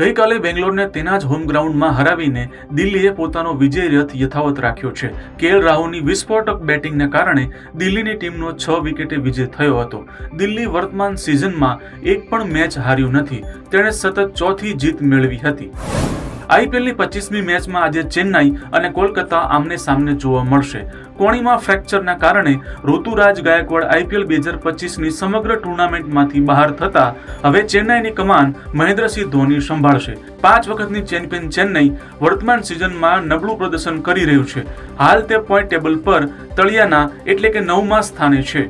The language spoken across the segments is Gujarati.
ગઈકાલે બેંગ્લોરને તેના જ હોમ ગ્રાઉન્ડમાં હરાવીને દિલ્હીએ પોતાનો વિજય રથ યથાવત રાખ્યો છે. કેએલ રાહુલની વિસ્ફોટક બેટિંગને કારણે દિલ્હીની ટીમનો છ વિકેટે વિજય થયો હતો. દિલ્હી વર્તમાન સિઝનમાં એક પણ મેચ હાર્યું નથી. તેણે સતત ચોથી જીત મેળવી હતી. આઈપીએલની પચીસમી મેચમાં આજે ચેન્નાઈ અને કોલકાતા આમને સામને જોવા મળશે. કોણીમાં ફ્રેક્ચરના કારણે ઋતુરાજ ગાયકવાડ આઈપીએલ બે હજાર પચીસની સમગ્ર ટુર્નામેન્ટમાંથી બહાર થતા હવે ચેન્નાઈની કમાન મહેન્દ્રસિંહ ધોની સંભાળશે. પાંચ વખતની ચેમ્પિયન ચેન્નઈ વર્તમાન સિઝનમાં નબળું પ્રદર્શન કરી રહ્યું છે. હાલ તે પોઈન્ટ ટેબલ પર તળિયાના એટલે કે નવમા સ્થાને છે.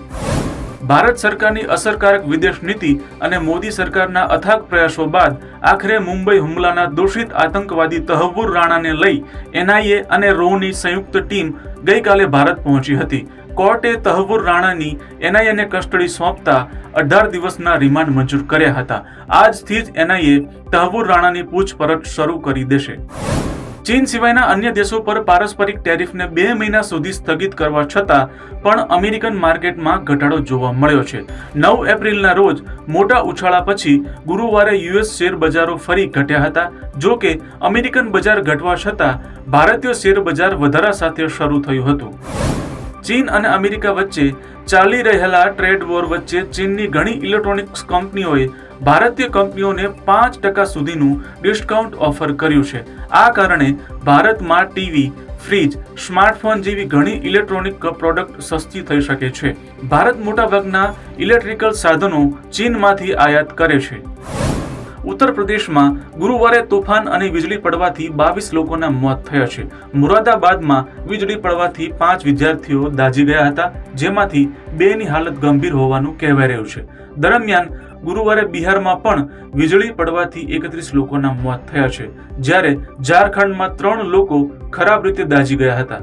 ભારત સરકારની અસરકારક વિદેશ નીતિ અને મોદી સરકારના અથાગ પ્રયાસો બાદ આખરે મુંબઈ હુમલાના દોષિત આતંકવાદી તહવુર રાણાને લઈ એનઆઈએ અને રોની સંયુક્ત ટીમ ગઈકાલે ભારત પહોંચી હતી. કોર્ટે તહવુર રાણાની એનઆઈએને કસ્ટડી સોંપતા અઢાર દિવસના રિમાન્ડ મંજૂર કર્યા હતા. આજથી જ એનઆઈએ તહવુર રાણાની પૂછપરછ શરૂ કરી દેશે. ચીન સિવાયના અન્ય દેશો પર પારસ્પરિક ટેરિફને બે મહિના સુધી સ્થગિત કરવા છતાં પણ અમેરિકન માર્કેટમાં ઘટાડો જોવા મળ્યો છે. નવ એપ્રિલના રોજ મોટા ઉછાળા પછી ગુરુવારે યુએસ શેર બજારો ફરી ઘટ્યા હતા. જો કે અમેરિકન બજાર ઘટવા છતાં ભારતીય શેર બજાર વધારા સાથે શરૂ થયું હતું. ચીન અને અમેરિકા વચ્ચે ચાલી રહેલા ટ્રેડ વોર વચ્ચે ચીનની ઘણી ઇલેક્ટ્રોનિક્સ કંપનીઓએ ભારતીય કંપનીઓને પાંચ ટકા સુધીનું ડિસ્કાઉન્ટ ઓફર કર્યું છે. આ કારણે ભારતમાં ટીવી, ફ્રીજ, સ્માર્ટફોન જેવી ઘણી ઇલેક્ટ્રોનિક પ્રોડક્ટ સસ્તી થઈ શકે છે. ભારત મોટાભાગના ઇલેક્ટ્રિકલ સાધનો ચીનમાંથી આયાત કરે છે. ઉત્તર પ્રદેશમાં ગુરુવારે તોફાન અને વીજળી પડવાથી બાવીસ લોકોના મોત થયા છે. મુરાદાબાદમાં વીજળી પડવાથી પાંચ વિદ્યાર્થીઓ દાઝી ગયા હતા, જેમાંથી બેની હાલત ગંભીર હોવાનું કહેવાય રહ્યું છે. દરમિયાન ગુરુવારે બિહારમાં પણ વીજળી પડવાથી એકત્રીસ લોકોના મોત થયા છે, જ્યારે ઝારખંડમાં ત્રણ લોકો ખરાબ રીતે દાઝી ગયા હતા.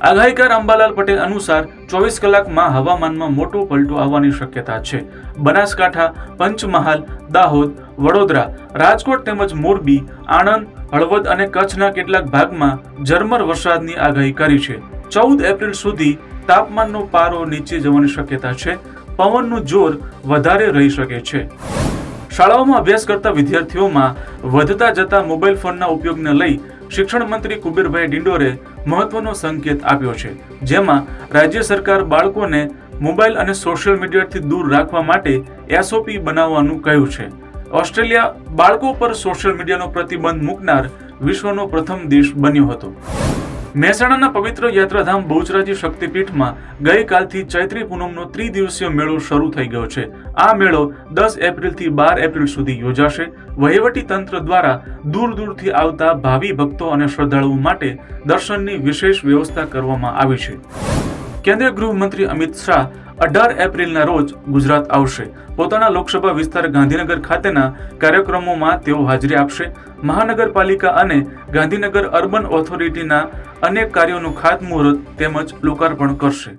આગાહીકાર અંબાલાલ પટેલ અનુસાર ચોવીસ કલાકમાં હવામાનમાં મોટો પલટો આવવાની શક્યતા છે. બનાસકાંઠા, પંચમહાલ, દાહોદ, વડોદરા, રાજકોટ તેમજ મોરબી, આણંદ, હળવદ અને કચ્છના કેટલાક ભાગમાં ઝરમર વરસાદની આગાહી કરી છે. ચૌદ એપ્રિલ સુધી તાપમાનનો પારો નીચે જવાની શક્યતા છે. પવનનું જોર વધારે રહી શકે છે. શાળાઓમાં અભ્યાસ કરતા વિદ્યાર્થીઓમાં વધતા જતા મોબાઈલ ફોનના ઉપયોગને લઈ શિક્ષણ મંત્રી કુબેરભાઈ ડિંડોરે મહત્વનો સંકેત આપ્યો છે, જેમાં રાજ્ય સરકાર બાળકોને મોબાઈલ અને સોશિયલ મીડિયાથી દૂર રાખવા માટે એસઓપી બનાવવાનું કહ્યું છે. ઓસ્ટ્રેલિયા બાળકો પર સોશિયલ મીડિયાનો પ્રતિબંધ મૂકનાર વિશ્વનો પ્રથમ દેશ બન્યો હતો. મહેસાણાના પવિત્ર યાત્રાધામ બહુચરાજી શક્તિપીઠમાં ગઈકાલથી ચૈત્રી પૂનમનો ત્રિદિવસીય મેળો શરૂ થઈ ગયો છે. આ મેળો દસ એપ્રિલથી બાર એપ્રિલ સુધી યોજાશે. વહીવટી તંત્ર દ્વારા દૂર દૂરથી આવતા ભાવિ ભક્તો અને શ્રદ્ધાળુઓ માટે દર્શનની વિશેષ વ્યવસ્થા કરવામાં આવી છે. કેન્દ્રીય ગૃહમંત્રી અમિત શાહ અઢાર એપ્રિલના રોજ ગુજરાત આવશે. પોતાના લોકસભા વિસ્તાર ગાંધીનગર ખાતેના કાર્યક્રમોમાં તેઓ હાજરી આપશે. મહાનગરપાલિકા અને ગાંધીનગર અર્બન ઓથોરિટીના અનેક કાર્યોનું ખાતમુહૂર્ત તેમજ લોકાર્પણ કરશે.